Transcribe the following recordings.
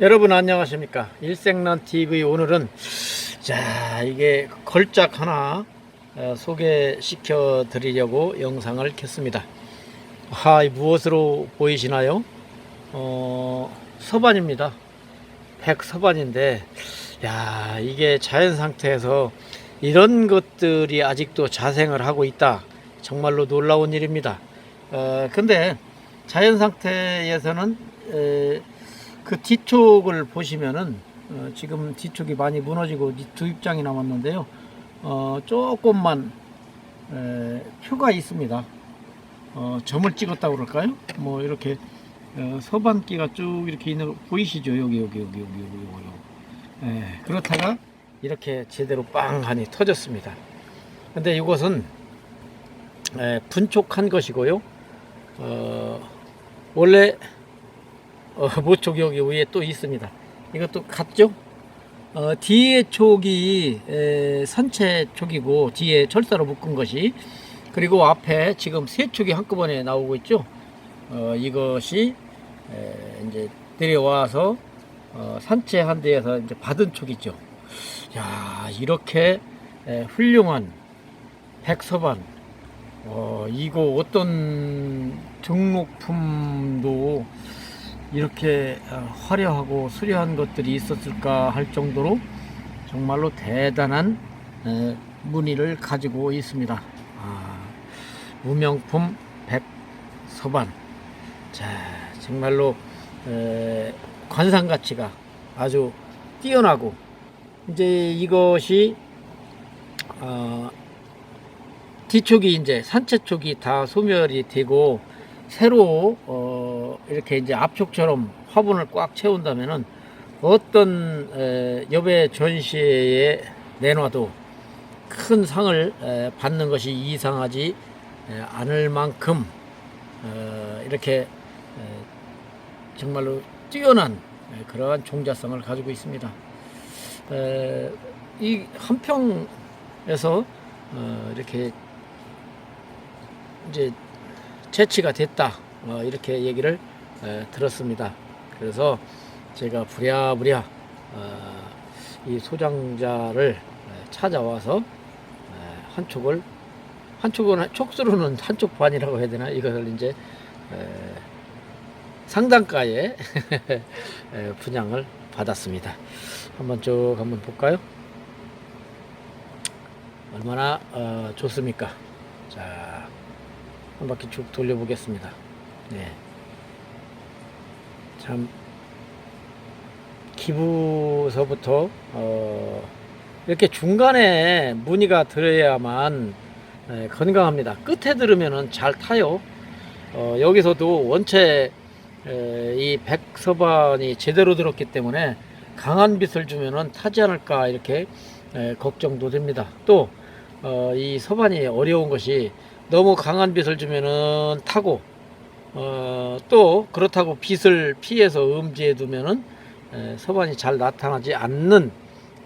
여러분 안녕하십니까? 일생난 TV 오늘은 자 이게 걸작 하나 어, 소개시켜 드리려고 영상을 켰습니다. 아 무엇으로 보이시나요? 어 서반입니다. 백서반인데 야 이게 자연 상태에서 이런 것들이 아직도 자생을 하고 있다. 정말로 놀라운 일입니다. 어 근데 자연 상태에서는 에, 그 뒤쪽을 보시면은 어, 지금 뒤쪽이 많이 무너지고 두 입장이 남았는데요. 어, 조금만 에, 표가 있습니다. 어, 점을 찍었다고 그럴까요? 뭐 이렇게 어, 서반기가 쭉 이렇게 있는 거 보이시죠? 여기 여기 여기 여기 여기 여기. 여기. 예, 그렇다가 이렇게 제대로 빵하니 터졌습니다. 근데 이것은 에, 분촉한 것이고요. 어, 원래 어, 모촉 여기 위에 또 있습니다. 이것도 같죠? 어, 뒤에 촉이 에, 선체 촉이고 뒤에 철사로 묶은 것이 그리고 앞에 지금 세 촉이 한꺼번에 나오고 있죠. 어, 이것이 에, 이제 내려와서 어, 산채 한 대에서 이제 받은 촉이죠. 야 이렇게 에, 훌륭한 백서반 어, 이거 어떤 등록품도 이렇게 어, 화려하고 수려한 것들이 있었을까 할 정도로 정말로 대단한 에, 무늬를 가지고 있습니다. 아, 무명품 백서반. 자, 정말로 에, 관상 가치가 아주 뛰어나고 이제 이것이 어, 뒤쪽이 이제 산채 쪽이 다 소멸이 되고 새로 어, 이렇게 이제 앞쪽처럼 화분을 꽉 채운다면은 어떤 에, 여배 전시회에 내놔도 큰 상을 에, 받는 것이 이상하지 에, 않을 만큼 어, 이렇게 에, 정말로 뛰어난 에, 그러한 종자성을 가지고 있습니다. 에, 이 한평에서 어, 이렇게 이제 채취가 됐다 어, 이렇게 얘기를 에, 들었습니다. 그래서 제가 부랴부랴 어, 이 소장자를 에, 찾아와서 에, 한 촉을 한 촉은 촉수로는 한쪽 반이라고 해야 되나 이것을 이제 에, 상단가에 에, 분양을 받았습니다. 한번 쭉 한번 볼까요? 얼마나 어, 좋습니까? 자, 한 바퀴 쭉 돌려보겠습니다. 네. 참, 기부서부터, 어, 이렇게 중간에 무늬가 들어야만 네, 건강합니다. 끝에 들으면은 잘 타요. 어, 여기서도 원체 에, 이 백서반이 제대로 들었기 때문에 강한 빛을 주면은 타지 않을까 이렇게 에, 걱정도 됩니다. 또, 어, 이 서반이 어려운 것이 너무 강한 빛을 주면은 타고 어, 또 그렇다고 빛을 피해서 음지에 두면은 에, 서반이 잘 나타나지 않는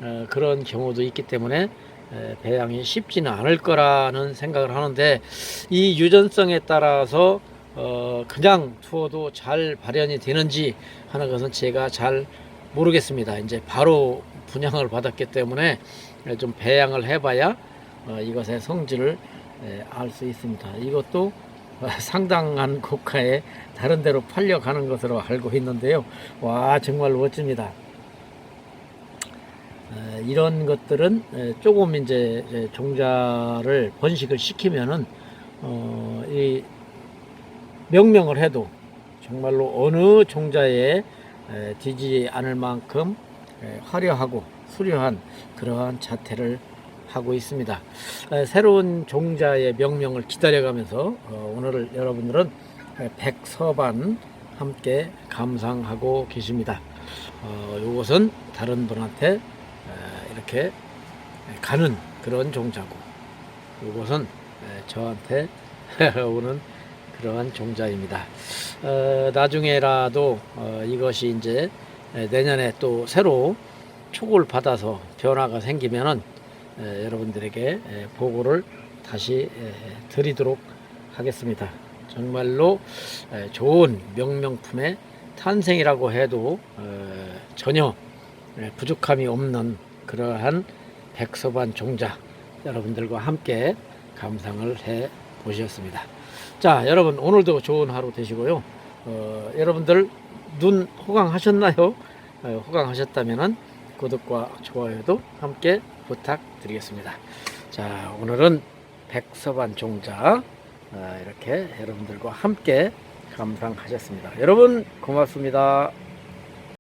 어, 그런 경우도 있기 때문에 에, 배양이 쉽지는 않을 거라는 생각을 하는데 이 유전성에 따라서 어, 그냥 투어도 잘 발현이 되는지 하는 것은 제가 잘 모르겠습니다. 이제 바로 분양을 받았기 때문에 좀 배양을 해봐야 어, 이것의 성질을 알 수 있습니다. 이것도 어, 상당한 고가에 다른 데로 팔려가는 것으로 알고 있는데요. 와 정말 멋집니다. 에, 이런 것들은 에, 조금 이제 에, 종자를 번식을 시키면은 어, 이 명명을 해도 정말로 어느 종자에 에, 뒤지 않을 만큼 에, 화려하고 수려한 그러한 자태를 하고 있습니다. 에, 새로운 종자의 명명을 기다려가면서 어, 오늘 여러분들은 에, 백서반 함께 감상하고 계십니다. 어, 이것은 다른 분한테 에, 이렇게 가는 그런 종자고 이것은 에, 저한테 오는 그러한 종자입니다. 어, 나중에라도 어, 이것이 이제 에, 내년에 또 새로 촉을 받아서 변화가 생기면은 에, 여러분들에게 에, 보고를 다시 에, 드리도록 하겠습니다. 정말로 에, 좋은 명명품의 탄생이라고 해도 에, 전혀 예, 부족함이 없는 그러한 백서반 종자 여러분들과 함께 감상을 해 보셨습니다. 자, 여러분 오늘도 좋은 하루 되시고요. 어, 여러분들 눈 호강하셨나요? 어, 호강하셨다면은 구독과 좋아요도 함께 부탁드리겠습니다. 자, 오늘은 백서반 종자 어, 이렇게 여러분들과 함께 감상하셨습니다. 여러분 고맙습니다.